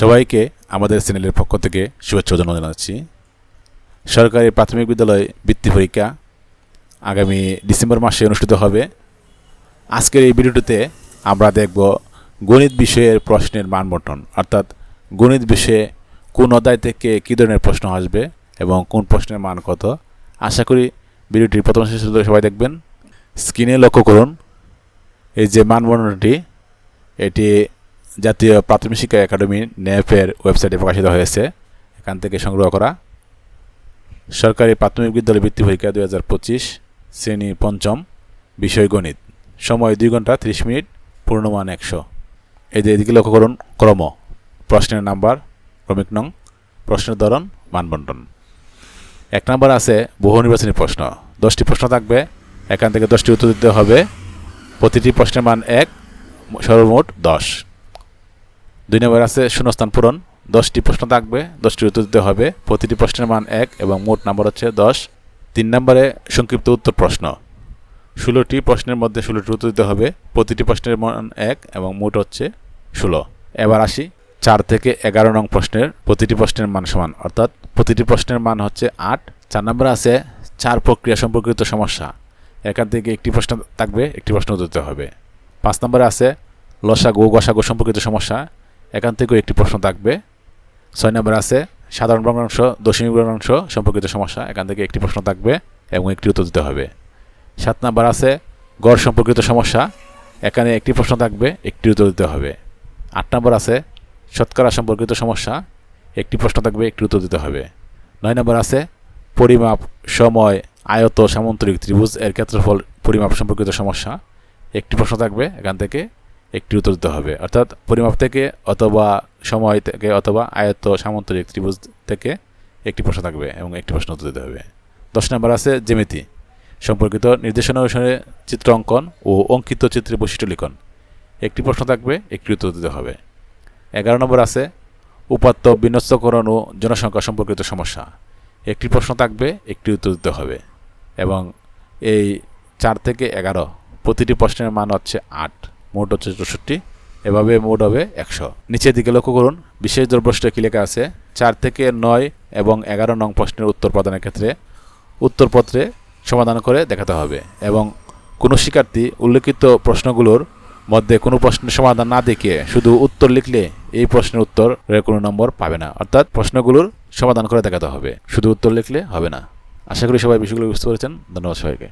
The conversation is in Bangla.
সবাইকে আমাদের চ্যানেলের পক্ষ থেকে শুভেচ্ছা ধন্যবাদ জানাচ্ছি। সরকারি প্রাথমিক বিদ্যালয় বৃত্তি পরীক্ষা আগামী ডিসেম্বর মাসে অনুষ্ঠিত হবে। আজকের এই ভিডিওটিতে আমরা দেখব গণিত বিষয়ের প্রশ্নের মান বন্টন অর্থাৎ গণিত বিষয়ে কোন অধ্যায় থেকে কী ধরনের প্রশ্ন আসবে এবং কোন প্রশ্নের মান কত। আশা করি ভিডিওটির প্রথম শেষ সবাই দেখবেন। স্ক্রিনে লক্ষ্য করুন, এই যে মান বর্ণনাটি এটি জাতীয় প্রাথমিক শিক্ষা একাডেমি ন্যাপের ওয়েবসাইটে প্রকাশিত হয়েছে। এখান থেকে সংগ্রহ করা। সরকারি প্রাথমিক বিদ্যালয় বৃত্তি পরীক্ষা দুই হাজার পঁচিশ, শ্রেণি পঞ্চম, বিষয় গণিত। সময় দুই ঘণ্টা ত্রিশ মিনিট, পূর্ণমান একশো। যে এদিকে লক্ষ্য করুন, ক্রম। প্রশ্নের নাম্বার, ক্রমিক নং, প্রশ্নের ধরন, মানবন্টন। এক নাম্বার আছে বহু নির্বাচনী প্রশ্ন। দশটি প্রশ্ন থাকবে। এখান থেকে দশটি উত্তর দিতে হবে। প্রতিটি প্রশ্নের মান এক, সর্বমোট দশ। দুই নম্বর আছে শূন্যস্থান পূরণ। দশটি প্রশ্ন থাকবে, দশটি উত্তর দিতে হবে। প্রতিটি প্রশ্নের মান এক এবং মোট নাম্বার হচ্ছে দশ। তিন নম্বরে সংক্ষিপ্ত উত্তর প্রশ্ন। ষোলোটি প্রশ্নের মধ্যে ষোলোটি উত্তর দিতে হবে। প্রতিটি প্রশ্নের মান এক এবং মোট হচ্ছে ষোলো। এবার আসি চার থেকে এগারো নং প্রশ্নের প্রতিটি প্রশ্নের মান সমান, অর্থাৎ প্রতিটি প্রশ্নের মান হচ্ছে আট। চার নম্বরে আছে চার প্রক্রিয়া সম্পর্কিত সমস্যা। এখান থেকে একটি প্রশ্ন থাকবে, একটি প্রশ্ন উত্তর দিতে হবে। পাঁচ নম্বরে আছে লসাগু গসাগু সম্পর্কিত সমস্যা। এখান থেকেও একটি প্রশ্ন থাকবে। ছয় নম্বর আছে, সাধারণ ভগ্নাংশ, দশমিক ভগ্নাংশ সম্পর্কিত সমস্যা এখান থেকে একটি প্রশ্ন থাকবে এবং একটি উত্তর দিতে হবে। সাত নম্বর আছে, গড় সম্পর্কিত সমস্যা, এখানে একটি প্রশ্ন থাকবে, একটি উত্তর দিতে হবে। আট নম্বর আছে, শতকরা সম্পর্কিত সমস্যা, একটি প্রশ্ন থাকবে, একটি উত্তর দিতে হবে। নয় নম্বর আছে, পরিমাপ, সময়, আয়ত, সামন্তরিক, ত্রিভুজ এর ক্ষেত্রফল, পরিমাপ সম্পর্কিত সমস্যা, একটি প্রশ্ন থাকবে এখান থেকে একটি উত্তর দিতে হবে। অর্থাৎ পরিমাপ থেকে অথবা সময় থেকে অথবা আয়ত্ত সামন্তরিক ত্রিভুজ থেকে একটি প্রশ্ন থাকবে এবং একটি প্রশ্ন উত্তর দিতে হবে। দশ নম্বর আছে জ্যামিতি। সম্পর্কিত নির্দেশনা অনুসারে চিত্র অঙ্কন ও অঙ্কিত চিত্রের বৈশিষ্ট্য লিখন। একটি প্রশ্ন থাকবে, একটি উত্তর দিতে হবে। এগারো নম্বর আছে উপাত্ত বিন্যস্তকরণ ও জনসংখ্যা সম্পর্কিত সমস্যা। একটি প্রশ্ন থাকবে, একটি উত্তর দিতে হবে। এবং এই চার থেকে এগারো প্রতিটি প্রশ্নের মান হচ্ছে আট। মোট হচ্ছে চৌষট্টি, এভাবে মোট হবে একশো। নিচের দিকে লক্ষ্য করুন, বিশেষ দ্রব্যষ্টে কী লেখা আছে? চার থেকে নয় এবং এগারো নং প্রশ্নের উত্তর প্রদানের ক্ষেত্রে উত্তরপত্রে সমাধান করে দেখাতে হবে এবং কোনো শিক্ষার্থী উল্লেখিত প্রশ্নগুলোর মধ্যে কোনো প্রশ্নের সমাধান না দেখিয়ে শুধু উত্তর লিখলে এই প্রশ্নের উত্তরের কোনো নম্বর পাবে না। অর্থাৎ প্রশ্নগুলোর সমাধান করে দেখাতে হবে। শুধু উত্তর লিখলে হবে না। আশা করি সবাই বিষয়গুলো বুঝতে পেরেছেন। ধন্যবাদ সবাইকে।